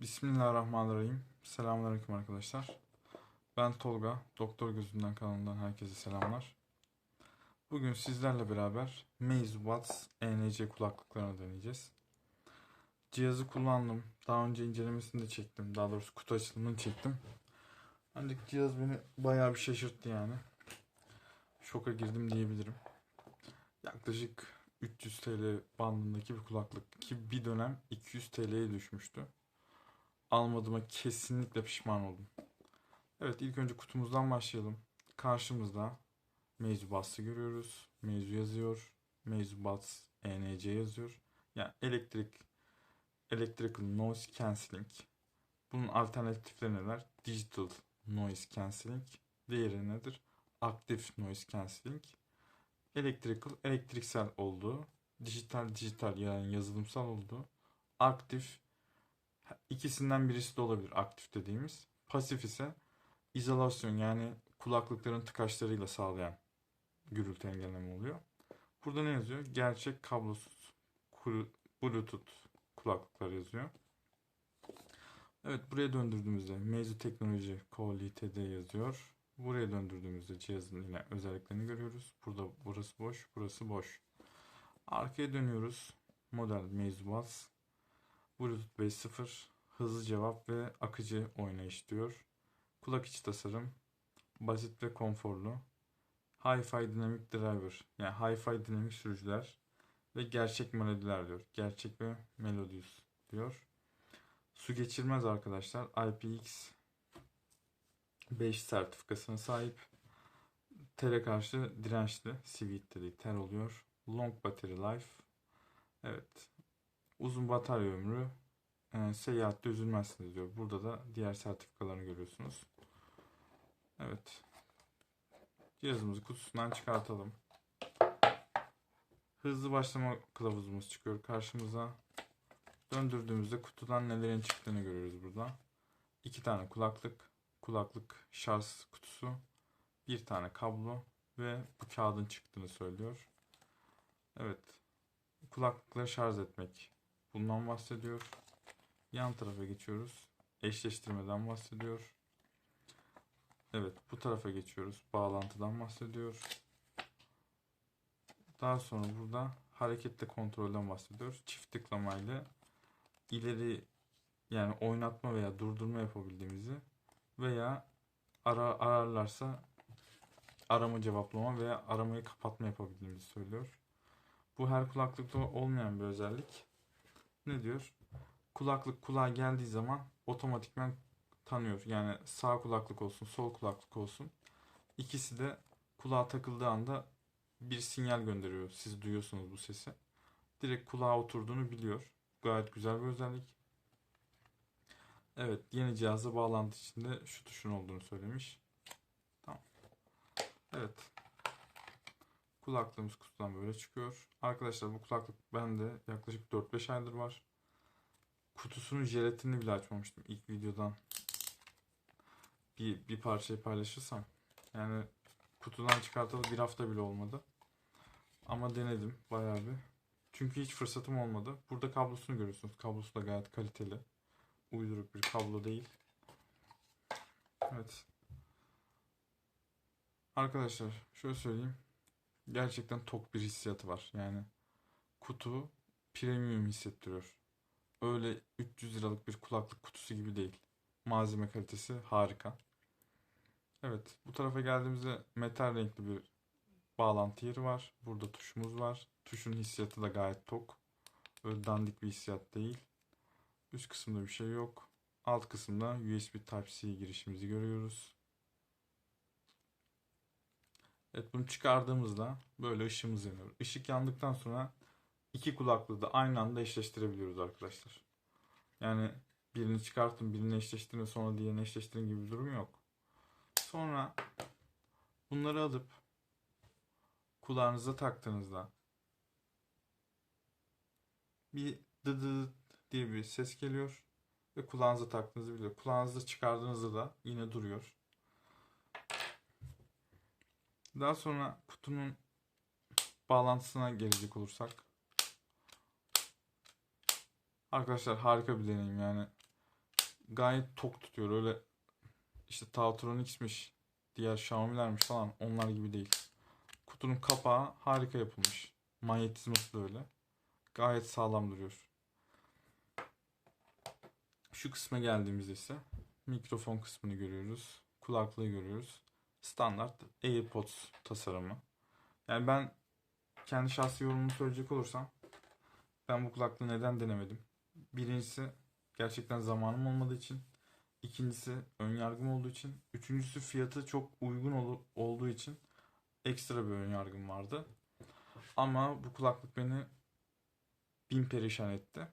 Bismillahirrahmanirrahim. Selamünaleyküm arkadaşlar. Ben Tolga. Doktor Gözünden kanalından herkese selamlar. Bugün sizlerle beraber Meizu Buds ENC kulaklıklarını deneyeceğiz. Cihazı kullandım. Daha önce incelemesini de çektim. Daha doğrusu kutu açılımını çektim. Ancak cihaz beni bayağı bir şaşırttı yani. Şoka girdim diyebilirim. Yaklaşık 300 TL bandındaki bir kulaklık ki bir dönem 200 TL'ye düşmüştü almadığıma kesinlikle pişman oldum. Evet ilk önce kutumuzdan başlayalım. Karşımızda Meizu Buds'ı görüyoruz. Meizu yazıyor. Meizu Buds ENC yazıyor. Yani elektrik Electrical Noise Cancelling. Bunun alternatifleri neler? Digital Noise Cancelling. Diğeri nedir? Active Noise Cancelling. Electrical elektriksel olduğu. Dijital dijital yani yazılımsal olduğu. Aktif İkisinden birisi de olabilir aktif dediğimiz. Pasif ise izolasyon yani kulaklıkların tıkaçlarıyla sağlayan gürültü engelleme oluyor. Burada ne yazıyor? Gerçek kablosuz Bluetooth kulaklıklar yazıyor. Evet buraya döndürdüğümüzde Meizu Teknoloji Co. Ltd yazıyor. Buraya döndürdüğümüzde cihazın yine özelliklerini görüyoruz. Burada burası boş, burası boş. Arkaya dönüyoruz. Model Meizu Buds. Bluetooth 5.0 hızlı cevap ve akıcı oynayış diyor. Kulak içi tasarım basit ve konforlu. Hi-Fi Dynamic Driver yani Hi-Fi dinamik sürücüler ve gerçek melodiler diyor. Gerçek ve melodious diyor. Su geçirmez arkadaşlar. IPX 5 sertifikasına sahip. Tere karşı dirençli. Sweet dedik. Ter oluyor. Long battery life. Evet. Uzun batarya ömrü. E, seyahatte üzülmezsiniz diyor. Burada da diğer sertifikalarını görüyorsunuz. Evet. Cihazımızı kutusundan çıkartalım. Hızlı başlama kılavuzumuz çıkıyor karşımıza. Döndürdüğümüzde kutudan nelerin çıktığını görüyoruz burada. İki tane kulaklık, kulaklık şarj kutusu, bir tane kablo ve bu kağıdın çıktığını söylüyor. Evet, kulaklıkları şarj etmek bundan bahsediyor. Yan tarafa geçiyoruz. Eşleştirmeden bahsediyor. Evet bu tarafa geçiyoruz. Bağlantıdan bahsediyor. Daha sonra burada hareketle kontrolden bahsediyor. Çift tıklamayla ileri yani oynatma veya durdurma yapabildiğimizi veya ara ararlarsa arama cevaplama veya aramayı kapatma yapabildiğimizi söylüyor. Bu her kulaklıkta olmayan bir özellik. Ne diyor? kulaklık kulağa geldiği zaman otomatikman tanıyor. Yani sağ kulaklık olsun, sol kulaklık olsun. İkisi de kulağa takıldığı anda bir sinyal gönderiyor. Siz duyuyorsunuz bu sesi. Direkt kulağa oturduğunu biliyor. Gayet güzel bir özellik. Evet, yeni cihazla bağlantı içinde şu tuşun olduğunu söylemiş. Tamam. Evet. Kulaklığımız kutudan böyle çıkıyor. Arkadaşlar bu kulaklık bende yaklaşık 4-5 aydır var kutusunun jelatinini bile açmamıştım ilk videodan. Bir, bir parçayı paylaşırsam. Yani kutudan çıkartalı bir hafta bile olmadı. Ama denedim bayağı bir. Çünkü hiç fırsatım olmadı. Burada kablosunu görüyorsunuz. Kablosu da gayet kaliteli. Uyduruk bir kablo değil. Evet. Arkadaşlar şöyle söyleyeyim. Gerçekten tok bir hissiyatı var. Yani kutu premium hissettiriyor öyle 300 liralık bir kulaklık kutusu gibi değil. Malzeme kalitesi harika. Evet bu tarafa geldiğimizde metal renkli bir bağlantı yeri var. Burada tuşumuz var. Tuşun hissiyatı da gayet tok. Öyle dandik bir hissiyat değil. Üst kısımda bir şey yok. Alt kısımda USB Type-C girişimizi görüyoruz. Evet bunu çıkardığımızda böyle ışığımız yanıyor. Işık yandıktan sonra iki kulaklığı da aynı anda eşleştirebiliyoruz arkadaşlar. Yani birini çıkartın, birini eşleştirin sonra diğerini eşleştirin gibi bir durum yok. Sonra bunları alıp kulağınıza taktığınızda bir dıdı diye bir ses geliyor ve kulağınıza taktığınızı biliyor. Kulağınızda çıkardığınızda da yine duruyor. Daha sonra kutunun bağlantısına gelecek olursak Arkadaşlar harika bir deneyim yani. gayet tok tutuyor. Öyle işte Tautronix'miş, diğer Xiaomi'lermiş falan onlar gibi değil. Kutunun kapağı harika yapılmış. Manyetizması da öyle. Gayet sağlam duruyor. Şu kısma geldiğimizde ise mikrofon kısmını görüyoruz. Kulaklığı görüyoruz. Standart AirPods tasarımı. Yani ben kendi şahsi yorumumu söyleyecek olursam ben bu kulaklığı neden denemedim? Birincisi gerçekten zamanım olmadığı için. İkincisi ön yargım olduğu için. Üçüncüsü fiyatı çok uygun ol- olduğu için ekstra bir ön yargım vardı. Ama bu kulaklık beni bin perişan etti.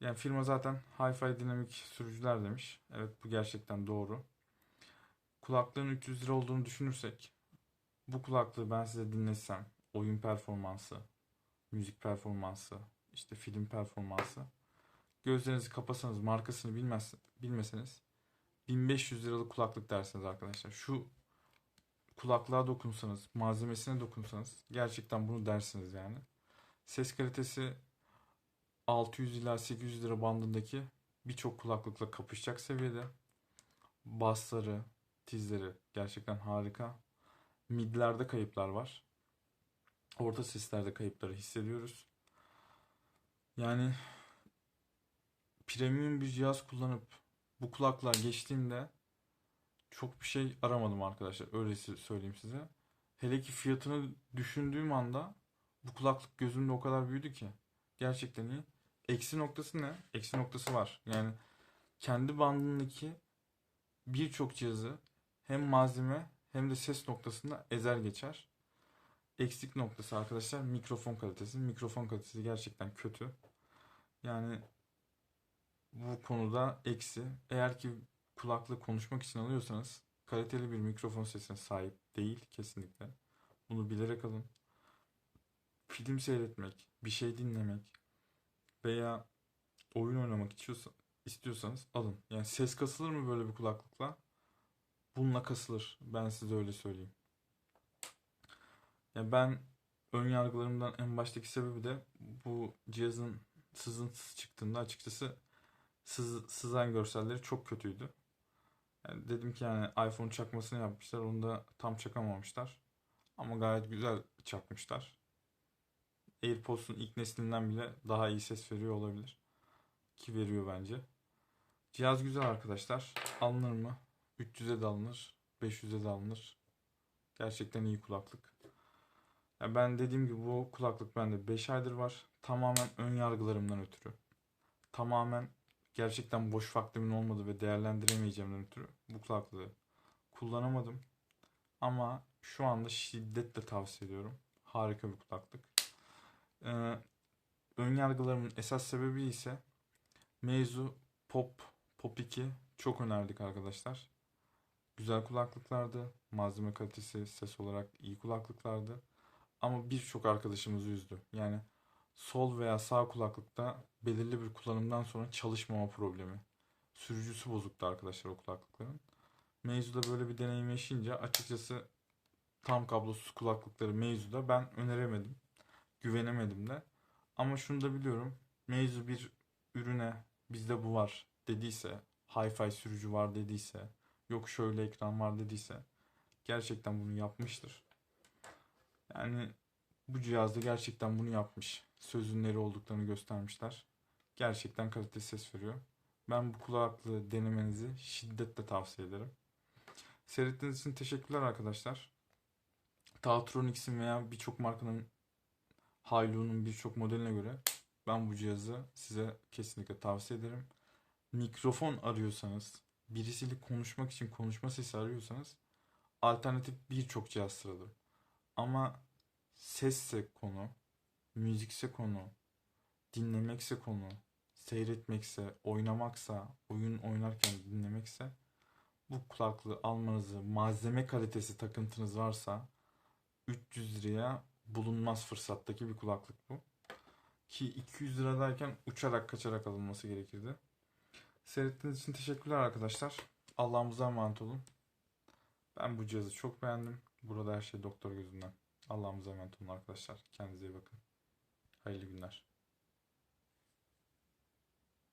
Yani firma zaten Hi-Fi dinamik sürücüler demiş. Evet bu gerçekten doğru. Kulaklığın 300 lira olduğunu düşünürsek bu kulaklığı ben size dinletsem oyun performansı, müzik performansı, işte film performansı gözlerinizi kapasanız markasını bilmez, bilmeseniz 1500 liralık kulaklık dersiniz arkadaşlar. Şu kulaklığa dokunsanız, malzemesine dokunsanız gerçekten bunu dersiniz yani. Ses kalitesi 600 ila 800 lira bandındaki birçok kulaklıkla kapışacak seviyede. Bassları, tizleri gerçekten harika. Midlerde kayıplar var. Orta seslerde kayıpları hissediyoruz. Yani premium bir cihaz kullanıp bu kulaklığa geçtiğimde çok bir şey aramadım arkadaşlar. Öyle söyleyeyim size. Hele ki fiyatını düşündüğüm anda bu kulaklık gözümde o kadar büyüdü ki. Gerçekten iyi. Eksi noktası ne? Eksi noktası var. Yani kendi bandındaki birçok cihazı hem malzeme hem de ses noktasında ezer geçer. Eksik noktası arkadaşlar mikrofon kalitesi. Mikrofon kalitesi gerçekten kötü. Yani bu konuda eksi. Eğer ki kulaklık konuşmak için alıyorsanız kaliteli bir mikrofon sesine sahip değil kesinlikle. Bunu bilerek alın. Film seyretmek, bir şey dinlemek veya oyun oynamak istiyorsa- istiyorsanız alın. Yani ses kasılır mı böyle bir kulaklıkla? Bununla kasılır. Ben size öyle söyleyeyim. Ya ben ön yargılarımdan en baştaki sebebi de bu cihazın sızıntısı çıktığında açıkçası sız, sızan görselleri çok kötüydü. Yani dedim ki yani iPhone çakmasını yapmışlar. Onu da tam çakamamışlar. Ama gayet güzel çakmışlar. AirPods'un ilk neslinden bile daha iyi ses veriyor olabilir. Ki veriyor bence. Cihaz güzel arkadaşlar. Alınır mı? 300'e de alınır. 500'e de alınır. Gerçekten iyi kulaklık. Ya ben dediğim gibi bu kulaklık bende 5 aydır var. Tamamen ön yargılarımdan ötürü. Tamamen gerçekten boş vaktimin olmadı ve değerlendiremeyeceğimden ötürü bu kulaklığı kullanamadım. Ama şu anda şiddetle tavsiye ediyorum. Harika bir kulaklık. Ee, ön yargılarımın esas sebebi ise Meizu Pop Pop 2 çok önerdik arkadaşlar. Güzel kulaklıklardı. Malzeme kalitesi, ses olarak iyi kulaklıklardı. Ama birçok arkadaşımızı üzdü. Yani sol veya sağ kulaklıkta belirli bir kullanımdan sonra çalışmama problemi. Sürücüsü bozuktu arkadaşlar o kulaklıkların. Meizu'da böyle bir deneyim yaşayınca açıkçası tam kablosuz kulaklıkları Meizu'da ben öneremedim. Güvenemedim de. Ama şunu da biliyorum. Meizu bir ürüne bizde bu var dediyse, hi-fi sürücü var dediyse, yok şöyle ekran var dediyse gerçekten bunu yapmıştır. Yani bu cihazda gerçekten bunu yapmış. Sözünleri olduklarını göstermişler. Gerçekten kaliteli ses veriyor. Ben bu kulaklığı denemenizi şiddetle tavsiye ederim. Seyrettiğiniz için teşekkürler arkadaşlar. Tautronix'in veya birçok markanın Hailu'nun birçok modeline göre ben bu cihazı size kesinlikle tavsiye ederim. Mikrofon arıyorsanız, birisiyle konuşmak için konuşma sesi arıyorsanız alternatif birçok cihaz sıralı. Ama sesse konu, müzikse konu, dinlemekse konu, seyretmekse, oynamaksa, oyun oynarken dinlemekse bu kulaklığı almanızı, malzeme kalitesi takıntınız varsa 300 liraya bulunmaz fırsattaki bir kulaklık bu. Ki 200 liradayken uçarak kaçarak alınması gerekirdi. Seyrettiğiniz için teşekkürler arkadaşlar. Allah'ımıza emanet olun. Ben bu cihazı çok beğendim. Burada her şey doktor gözünden. Allah'ımıza emanet olun arkadaşlar. Kendinize iyi bakın. Hayırlı günler.